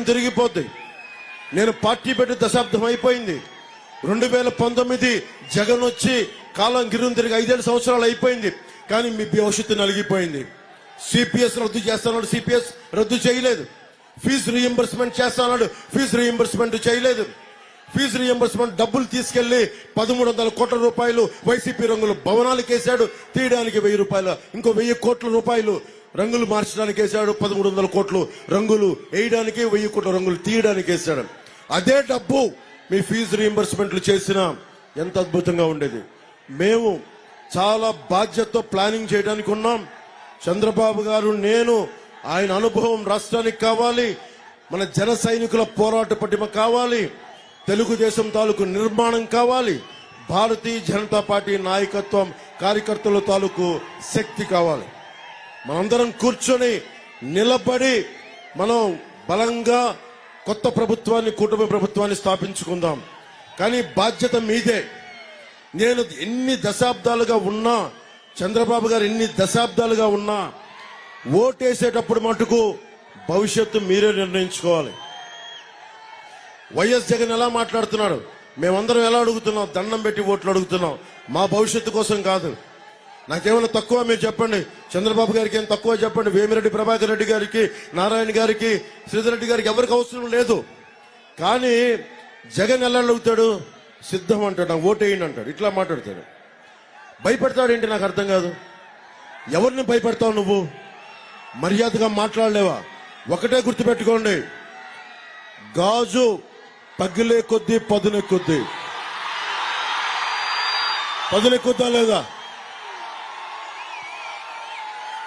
తిరిగిపోద్ది. నేను పార్టీ పెట్టి దశాబ్దం అయిపోయింది. రెండు వేల పంతొమ్మిది జగన్ వచ్చి కాలం గిరుని తిరిగి ఐదేళ్ళు సంవత్సరాలు అయిపోయింది. కానీ మీ భవిష్యత్తు నలిగిపోయింది. సిపిఎస్ రద్దు చేస్తాడు సిపిఎస్ రద్దు చేయలేదు. ఫీజు రీఎంబర్స్మెంట్ చేస్తాడు ఫీజు రీఎంబర్స్మెంట్ చేయలేదు. ఫీజు రీఎంబర్స్మెంట్ డబ్బులు తీసుకెళ్ళి పదమూడు వందల కోట్ల రూపాయలు వైసీపీ రంగులు భవనాలకు వేశాడు తీయడానికి వెయ్యి రూపాయలు ఇంకో వెయ్యి కోట్ల రూపాయలు రంగులు మార్చడానికి వేశాడు పదమూడు వందల కోట్లు. రంగులు వేయడానికి వెయ్యి కోట్ల రంగులు తీయడానికి వేశాడు. అదే డబ్బు మీ ఫీజు రీఎంబర్స్మెంట్లు చేసినా ఎంత అద్భుతంగా ఉండేది. మేము చాలా బాధ్యతతో ప్లానింగ్ చేయడానికి ఉన్నాం. చంద్రబాబు గారు నేను ఆయన అనుభవం రాష్ట్రానికి కావాలి. మన జన సైనికుల పోరాట పటిమ కావాలి. తెలుగుదేశం తాలూకు నిర్మాణం కావాలి. భారతీయ జనతా పార్టీ నాయకత్వం కార్యకర్తల తాలూకు శక్తి కావాలి. మనందరం కూర్చొని నిలబడి మనం బలంగా కొత్త ప్రభుత్వాన్ని కూటమి ప్రభుత్వాన్ని స్థాపించుకుందాం. కానీ బాధ్యత మీదే. నేను ఎన్ని దశాబ్దాలుగా ఉన్నా చంద్రబాబు గారు ఎన్ని దశాబ్దాలుగా ఉన్నా ఓటేసేటప్పుడు మటుకు భవిష్యత్తు మీరే నిర్ణయించుకోవాలి. వైఎస్ జగన్ ఎలా మాట్లాడుతున్నాడు? మేమందరం ఎలా అడుగుతున్నాం? దండం పెట్టి ఓట్లు అడుగుతున్నాం. మా భవిష్యత్తు కోసం కాదు. నాకేమైనా తక్కువ మీరు చెప్పండి. చంద్రబాబు గారికి ఏం తక్కువ చెప్పండి. వేమిరెడ్డి ప్రభాకర్ రెడ్డి గారికి నారాయణ గారికి శ్రీధర్ రెడ్డి గారికి ఎవరికి అవసరం లేదు. కానీ జగన్ ఎలా అడుగుతాడు సిద్ధం అంటాడు. ఓటేయండి అంటాడు. ఇట్లా మాట్లాడతాడు. భయపెడతాడేంటి నాకు అర్థం కాదు. ఎవరిని భయపెడతావు నువ్వు? మర్యాదగా మాట్లాడలేవా? ఒకటే గుర్తుపెట్టుకోండి. గాజు పగిలే కొద్దీ పదునే కొద్దీ పదునే కొద్దా లేదా?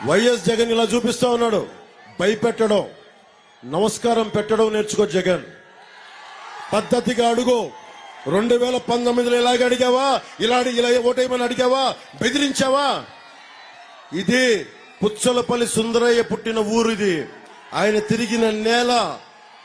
వైఎస్ జగన్ ఇలా చూపిస్తా ఉన్నాడు. భయపెట్టడం నమస్కారం పెట్టడం నేర్చుకో జగన్. పద్ధతిగా అడుగు. రెండు వేల పంతొమ్మిదిలో ఇలాగ అడిగావా? ఇలా ఇలా ఓటేయమని అడిగావా? బెదిరించావా? ఇది పుచ్చలపల్లి సుందరయ్య పుట్టిన ఊరు ఇది ఆయన తిరిగిన నేల